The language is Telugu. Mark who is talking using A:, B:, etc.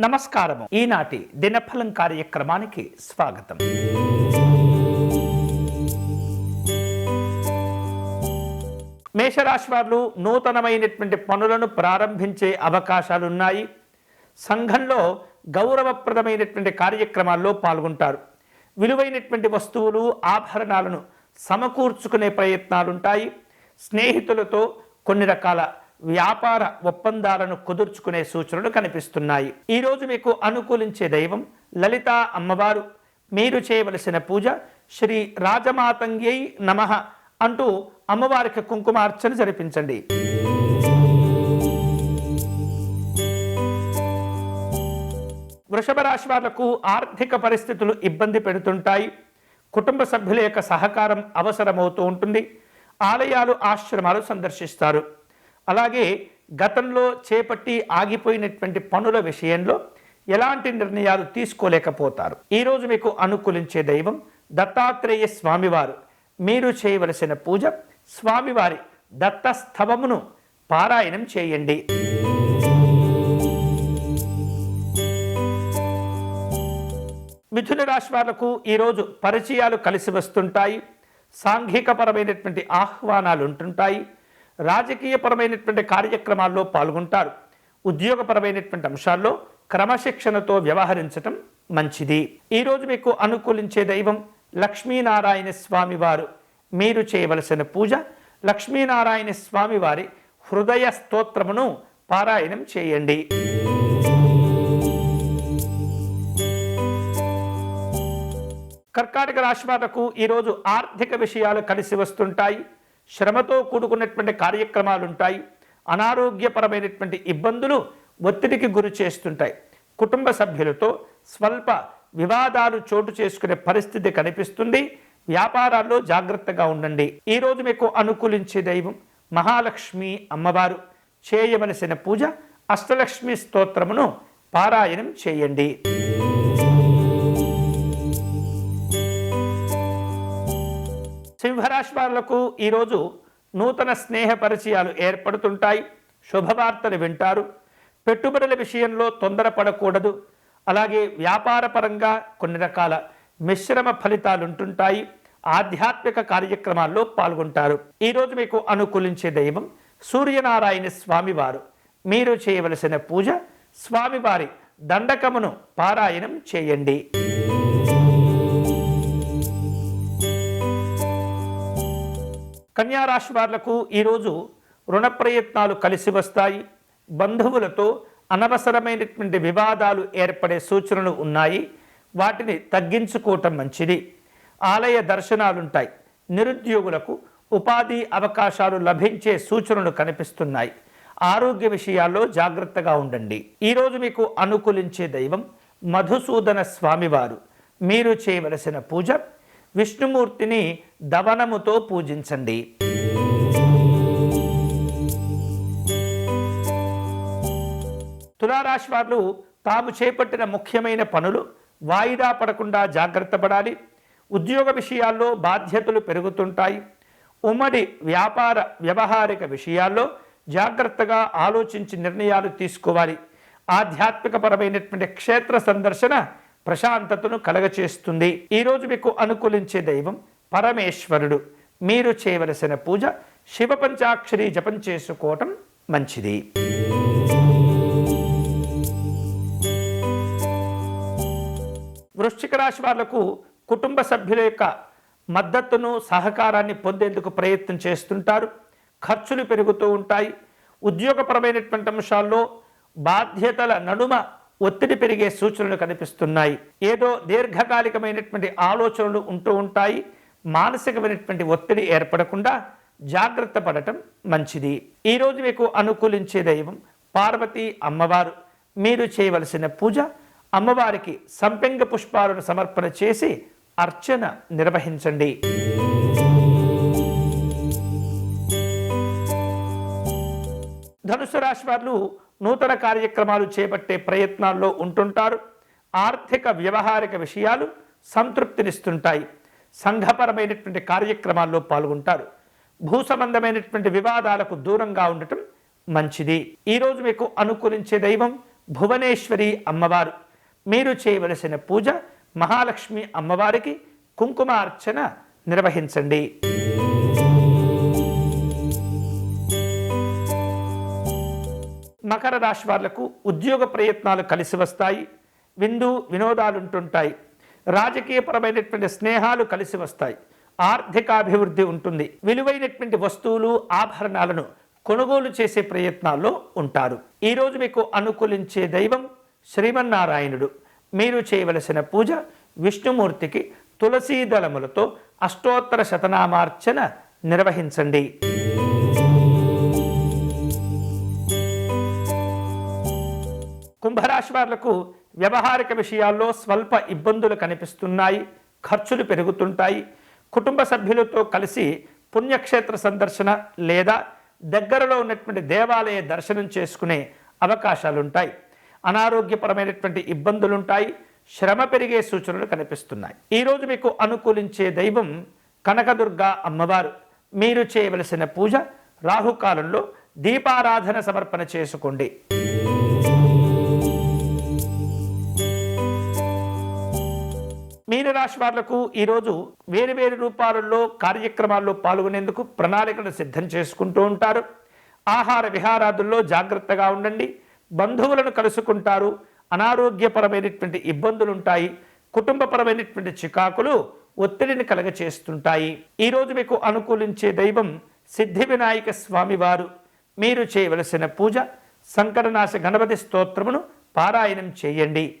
A: నమస్కారము. ఈనాటి దినఫలం కార్యక్రమానికి స్వాగతం. మేషరాశి వారు నూతనమైనటువంటి పనులను ప్రారంభించే అవకాశాలున్నాయి. సంఘంలో గౌరవప్రదమైనటువంటి కార్యక్రమాల్లో పాల్గొంటారు. విలువైనటువంటి వస్తువులు ఆభరణాలను సమకూర్చుకునే ప్రయత్నాలుంటాయి. స్నేహితులతో కొన్ని రకాల వ్యాపార ఒప్పందాలను కుదుర్చుకునే సూచనలు కనిపిస్తున్నాయి. ఈరోజు మీకు అనుకూలించే దైవం లలిత అమ్మవారు. మీరు చేయవలసిన పూజ శ్రీ రాజమాతంగ్యై నమః అంటూ అమ్మవారికి కుంకుమార్చన జరిపించండి. వృషభ రాశి వాళ్ళకు ఆర్థిక పరిస్థితులు ఇబ్బంది పెడుతుంటాయి. కుటుంబ సభ్యుల యొక్క సహకారం అవసరమవుతూ ఉంటుంది. ఆలయాలు ఆశ్రమాలు సందర్శిస్తారు. అలాగే గతంలో చేపట్టి ఆగిపోయినటువంటి పనుల విషయంలో ఎలాంటి నిర్ణయాలు తీసుకోలేకపోతారు. ఈరోజు మీకు అనుకూలించే దైవం దత్తాత్రేయ స్వామివారు. మీరు చేయవలసిన పూజ స్వామివారి దత్తస్తవమును పారాయణం చేయండి. మిథున రాశి వాళ్ళకు ఈరోజు పరిచయాలు కలిసి వస్తుంటాయి. సాంఘికపరమైనటువంటి ఆహ్వానాలు ఉంటుంటాయి. రాజకీయపరమైనటువంటి కార్యక్రమాల్లో పాల్గొంటారు. ఉద్యోగపరమైనటువంటి అంశాల్లో క్రమశిక్షణతో వ్యవహరించటం మంచిది. ఈరోజు మీకు అనుకూలించే దైవం లక్ష్మీనారాయణ స్వామి వారు మీరు చేయవలసిన పూజ లక్ష్మీనారాయణ స్వామి వారి హృదయ స్తోత్రమును పారాయణం చేయండి. కర్కాటక రాశి వాళ్ళకు ఈరోజు ఆర్థిక విషయాలు కలిసి వస్తుంటాయి. శ్రమతో కూడుకున్నటువంటి కార్యక్రమాలు ఉంటాయి అనారోగ్యపరమైనటువంటి ఇబ్బందులు ఒత్తిడికి గురి చేస్తుంటాయి. కుటుంబ సభ్యులతో స్వల్ప వివాదాలు చోటు చేసుకునే పరిస్థితి కనిపిస్తుంది. వ్యాపారాల్లో జాగ్రత్తగా ఉండండి. ఈరోజు మీకు అనుకూలించే దైవం మహాలక్ష్మి అమ్మవారు. చేయవలసిన పూజ అష్టలక్ష్మి స్తోత్రమును పారాయణం చేయండి. సింహరాశి వాళ్ళకు ఈరోజు నూతన స్నేహ పరిచయాలు ఏర్పడుతుంటాయి. శుభవార్తలు వింటారు. పెట్టుబడుల విషయంలో తొందరపడకూడదు. అలాగే వ్యాపారపరంగా కొన్ని రకాల మిశ్రమ ఫలితాలు ఉంటుంటాయి ఆధ్యాత్మిక కార్యక్రమాల్లో పాల్గొంటారు. ఈరోజు మీకు అనుకూలించే దైవం సూర్యనారాయణ స్వామివారు. మీరు చేయవలసిన పూజ స్వామివారి దండకమును పారాయణం చేయండి. కన్యారాశి వాళ్ళకు ఈరోజు రుణ ప్రయత్నాలు కలిసి వస్తాయి. బంధువులతో అనవసరమైనటువంటి వివాదాలు ఏర్పడే సూచనలు ఉన్నాయి. వాటిని తగ్గించుకోవటం మంచిది. ఆలయ దర్శనాలుంటాయి. నిరుద్యోగులకు ఉపాధి అవకాశాలు లభించే సూచనలు కనిపిస్తున్నాయి. ఆరోగ్య విషయాల్లో జాగ్రత్తగా ఉండండి. ఈరోజు మీకు అనుకూలించే దైవం మధుసూదన స్వామివారు. మీరు చేయవలసిన పూజ విష్ణుమూర్తిని దవనముతో పూజించండి. తులారాశి వారు తాము చేపట్టిన ముఖ్యమైన పనులు వాయిదా పడకుండా జాగ్రత్త పడాలి. ఉద్యోగ విషయాల్లో బాధ్యతలు పెరుగుతుంటాయి. ఉమ్మడి వ్యాపార వ్యవహారిక విషయాల్లో జాగ్రత్తగా ఆలోచించి నిర్ణయాలు తీసుకోవాలి. ఆధ్యాత్మికపరమైనటువంటి క్షేత్ర సందర్శన ప్రశాంతతను కలగచేస్తుంది. ఈరోజు మీకు అనుకూలించే దైవం పరమేశ్వరుడు. మీరు చేయవలసిన పూజ శివ పంచాక్షరి జపం చేసుకోవటం మంచిది. వృశ్చిక రాశి వాళ్ళకు కుటుంబ సభ్యుల యొక్క మద్దతును సహకారాన్ని పొందేందుకు ప్రయత్నం చేస్తుంటారు. ఖర్చులు పెరుగుతూ ఉంటాయి. ఉద్యోగపరమైనటువంటి అంశాల్లో బాధ్యతల నడుమ ఒత్తిడి పెరిగే సూచనలు కనిపిస్తున్నాయి. ఏదో దీర్ఘకాలికమైనటువంటి ఆలోచనలు ఉంటూ ఉంటాయి. మానసికమైనటువంటి ఒత్తిడి ఏర్పడకుండా జాగ్రత్త పడటం మంచిది. ఈరోజు మీకు అనుకూలించే దైవం పార్వతి అమ్మవారు. మీరు చేయవలసిన పూజ అమ్మవారికి సంపెంగ పుష్పాలను సమర్పణ చేసి అర్చన నిర్వహించండి. ధనుసు రాశి వారు నూతన కార్యక్రమాలు చేపట్టే ప్రయత్నాల్లో ఉంటుంటారు. ఆర్థిక వ్యవహారిక విషయాలు సంతృప్తినిస్తుంటాయి. సంఘపరమైనటువంటి కార్యక్రమాల్లో పాల్గొంటారు. భూ సంబంధమైనటువంటి వివాదాలకు దూరంగా ఉండటం మంచిది. ఈరోజు మీకు అనుకూలించే దైవం భువనేశ్వరి అమ్మవారు. మీరు చేయవలసిన పూజ మహాలక్ష్మి అమ్మవారికి కుంకుమార్చన నిర్వహించండి. మకర రాశి వాళ్ళకు ఉద్యోగ ప్రయత్నాలు కలిసి వస్తాయి విందు వినోదాలు ఉంటుంటాయి రాజకీయపరమైనటువంటి స్నేహాలు కలిసి వస్తాయి ఆర్థికాభివృద్ధి ఉంటుంది విలువైనటువంటి వస్తువులు ఆభరణాలను కొనుగోలు చేసే ప్రయత్నాల్లో ఉంటారు. ఈరోజు మీకు అనుకూలించే దైవం శ్రీమన్నారాయణుడు. మీరు చేయవలసిన పూజ విష్ణుమూర్తికి తులసీ దళములతో అష్టోత్తర శతనామార్చన నిర్వహించండి. కుంభరాశి వాళ్ళకు వ్యవహారిక విషయాల్లో స్వల్ప ఇబ్బందులు కనిపిస్తున్నాయి ఖర్చులు పెరుగుతుంటాయి. కుటుంబ సభ్యులతో కలిసి పుణ్యక్షేత్ర సందర్శన లేదా దగ్గరలో ఉన్నటువంటి దేవాలయ దర్శనం చేసుకునే అవకాశాలుంటాయి. అనారోగ్యపరమైనటువంటి ఇబ్బందులుంటాయి శ్రమ పెరిగే సూచనలు కనిపిస్తున్నాయి. ఈరోజు మీకు అనుకూలించే దైవం కనకదుర్గ అమ్మవారు. మీరు చేయవలసిన పూజ రాహుకాలంలో దీపారాధన సమర్పణ చేసుకోండి. మీనరాశి వాళ్ళకు ఈరోజు వేరు వేరు రూపాలలో కార్యక్రమాల్లో పాల్గొనేందుకు ప్రణాళికలు సిద్ధం చేసుకుంటూ ఉంటారు. ఆహార విహారాదుల్లో జాగ్రత్తగా ఉండండి. బంధువులను కలుసుకుంటారు. అనారోగ్యపరమైనటువంటి ఇబ్బందులు ఉంటాయి కుటుంబపరమైనటువంటి చికాకులు ఒత్తిడిని కలగచేస్తుంటాయి. ఈరోజు మీకు అనుకూలించే దైవం సిద్ధి వినాయక స్వామివారు. మీరు చేయవలసిన పూజ సంకటనాశ గణపతి స్తోత్రమును పారాయణం చేయండి.